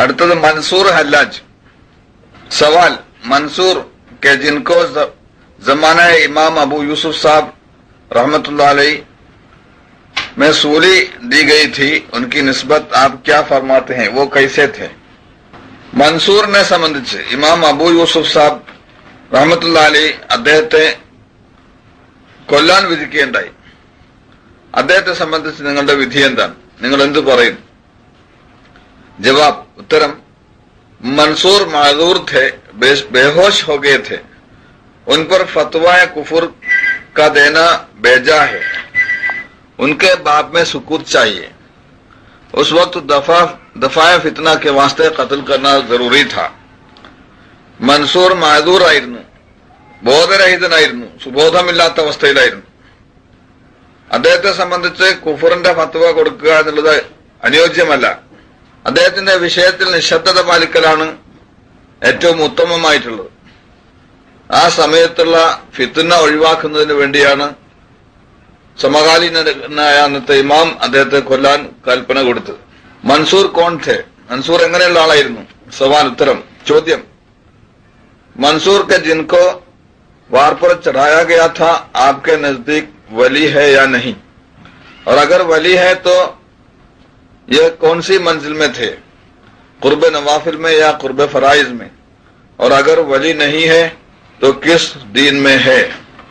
അടുത്തത് മൻസൂർ ഹല്ലാജ്. സവാൽ منصور کہ جن کو زمانہ امام ابو یوسف صاحب رحمت اللہ علیہ میں سولی دی گئی تھی ان کی نسبت آپ کیا فرماتے ہیں وہ کیسے تھے منصور نے سمجھ امام ابو یوسف صاഹಬ್ റഹ്മത്തുള്ളി അദ്ദേഹത്തെ കൊല്ലാൻ വിധിക്കേണ്ടായി അദ്ദേഹത്തെ സംബന്ധിച്ച് നിങ്ങളുടെ വിധി എന്താണ്? നിങ്ങൾ എന്ത് പറയും? ജവാബ് ഉത്തരം मंसूर माजूर थे बे- बेहोश हो गए थे उन पर फतवा कुफुर का देना बेजा है उनके बाप में सुकूत चाहिए उस वक्त दफा दफाए फितना के वास्ते कत्ल करना जरूरी था മൻസൂർ മാദൂറായിരുന്നു ബോധരഹിതനായിരുന്നു സുബോധമില്ലാത്ത അവസ്ഥയിലായിരുന്നു അദ്ദേഹത്തെ സംബന്ധിച്ച് കുഫറിന്റെ ഫത്വ കൊടുക്കുക എന്നുള്ളത് അനുയോജ്യമല്ല അദ്ദേഹത്തിന്റെ വിഷയത്തിൽ നിശബ്ദത പാലിക്കലാണ് ഏറ്റവും ഉത്തമമായിട്ടുള്ളത് ആ സമയത്തുള്ള ഫിത്തുന ഒഴിവാക്കുന്നതിന് വേണ്ടിയാണ് സമകാലീനായ അന്നത്തെ ഇമാം അദ്ദേഹത്തെ കൊല്ലാൻ കൽപ്പന കൊടുത്തത് മൻസൂർ കോൺ थे മൻസൂർ എങ്ങനെയുള്ള ആളായിരുന്നു സവാൽ ഉത്തരം ചോദ്യം मंसूर के जिनको वार पर चढ़ाया गया था आपके नजदीक वली है या नहीं और अगर वली है तो ये कौन सी मंजिल में थे कुर्ब नवाफिल में या कुर्ब फराइज में और अगर वली नहीं है तो किस दीन में है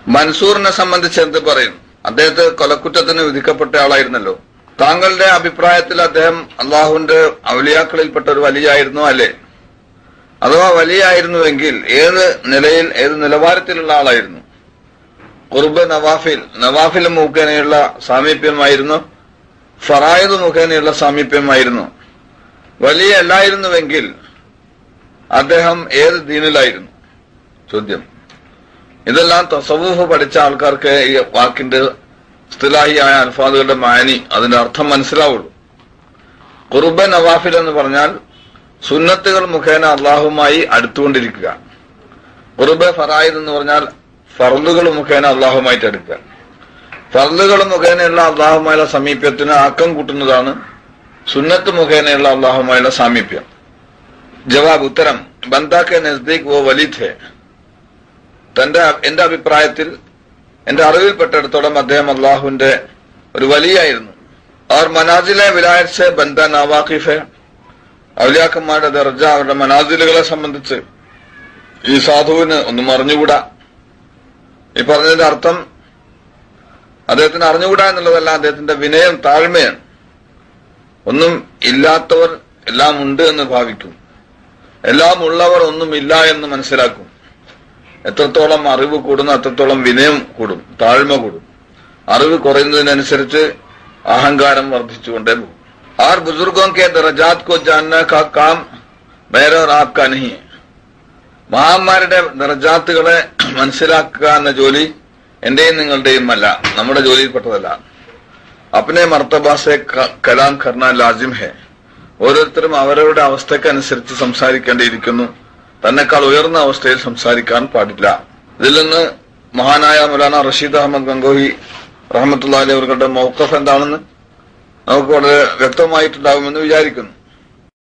മൻസൂറിനെ സംബന്ധിച്ച് എന്ത് പറയും അദ്ദേഹത്തെ കൊലക്കുറ്റത്തിന് വിധിക്കപ്പെട്ട ആളായിരുന്നല്ലോ താങ്കളുടെ അഭിപ്രായത്തിൽ അദ്ദേഹം അള്ളാഹുവിന്റെ ഔലിയാക്കളിൽപ്പെട്ട ഒരു വലിയായിരുന്നു അല്ലേ അഥവാ വലിയായിരുന്നുവെങ്കിൽ ഏത് നിലയിൽ ഏത് നിലവാരത്തിലുള്ള ആളായിരുന്നു കുർബ് നവാഫിൽ നവാഫിൽ മുഖേനയുള്ള സാമീപ്യമായിരുന്നു ഫറായത് മുഖേനയുള്ള സാമീപ്യമായിരുന്നു. വലിയ അല്ലായിരുന്നുവെങ്കിൽ അദ്ദേഹം ഏത് ദീനിലായിരുന്നു? ചോദ്യം. ഇതെല്ലാം തസവൂഫ് പഠിച്ച ആൾക്കാർക്ക് ഈ വാക്കിന്റെ സ്ഥിലാഹിയായ അൽഫാദുകളുടെ മാനി അതിന്റെ അർത്ഥം മനസ്സിലാവുള്ളൂ. കുർബ നവാഫിൽ എന്ന് പറഞ്ഞാൽ സുന്നത്തുകൾ മുഖേന അള്ളാഹുമായി അടുത്തുകൊണ്ടിരിക്കുക. കുറുബ ഫറായിദ് എന്ന് പറഞ്ഞാൽ ഫറലുകൾ മുഖേന അള്ളാഹുമായിട്ട് അടുക്കുക. ഫർദുകൾ മുഖേനയുള്ള അള്ളാഹുമായുള്ള സമീപ്യത്തിന് ആക്കം കൂട്ടുന്നതാണ് സുന്നത്ത് മുഖേനയുള്ള അള്ളാഹുമായുള്ള സാമീപ്യം. ജവാബ് ഉത്തരം ബന്ദാക്കെ നസ്ദീഖ് ഓ വലിഥേ തന്റെ എന്റെ അഭിപ്രായത്തിൽ എന്റെ അറിവിൽപ്പെട്ടിടത്തോളം അദ്ദേഹം അള്ളാഹുവിന്റെ ഒരു വലിയായിരുന്നു. അവർ മനാജിലെ വിലായത്ത് ബന്ദ നവാഖിഫ് ഔലിയാക്കന്മാരുടെ ദർജ അവരുടെ മനാസിലുകളെ സംബന്ധിച്ച് ഈ സാധുവിന് ഒന്നും അറിഞ്ഞുകൂടാ? ഈ പറഞ്ഞതിന്റെ അർത്ഥം അദ്ദേഹത്തിന് അറിഞ്ഞുകൂടാ എന്നുള്ളതല്ല അദ്ദേഹത്തിന്റെ വിനയം താഴ്മയാണ്. ഒന്നും ഇല്ലാത്തവർ എല്ലാം ഉണ്ട് എന്ന് ഭാവിക്കും. എല്ലാം ഉള്ളവർ ഒന്നുമില്ല എന്ന് മനസ്സിലാക്കും. എത്രത്തോളം അറിവ് കൂടുന്നു അത്രത്തോളം വിനയം കൂടും താഴ്മ കൂടും. അറിവ് കുറയുന്നതിനനുസരിച്ച് അഹങ്കാരം വർദ്ധിച്ചുകൊണ്ടേ പോകും. ആർ ബുസുർഗോ കെ ദറജാത് കോ ജാന കാം വേറെ ഒരാക്കാ മഹാന്മാരുടെ ദർജാത്തുകളെ മനസ്സിലാക്കുക എന്ന ജോലി എന്റെയും നിങ്ങളുടെയും അല്ല നമ്മുടെ ജോലിയിൽപ്പെട്ടതല്ല. അപ്പനെ മർത്തബാസെ കലാം കർണ ലാസിം ഹെ. ഓരോരുത്തരും അവരവരുടെ അവസ്ഥക്കനുസരിച്ച് സംസാരിക്കേണ്ടിയിരിക്കുന്നു. തന്നെക്കാൾ ഉയർന്ന അവസ്ഥയിൽ സംസാരിക്കാൻ പാടില്ല. ഇതിൽ നിന്ന് മഹാനായ മൗലാന റഷീദ് അഹമ്മദ് ഗംഗോഹി റഹമത്തുള്ള അവരുടെ മൗക്കഫ് എന്താണെന്ന് നമുക്ക് വളരെ വ്യക്തമായിട്ടുണ്ടാകുമെന്ന് വിചാരിക്കുന്നു.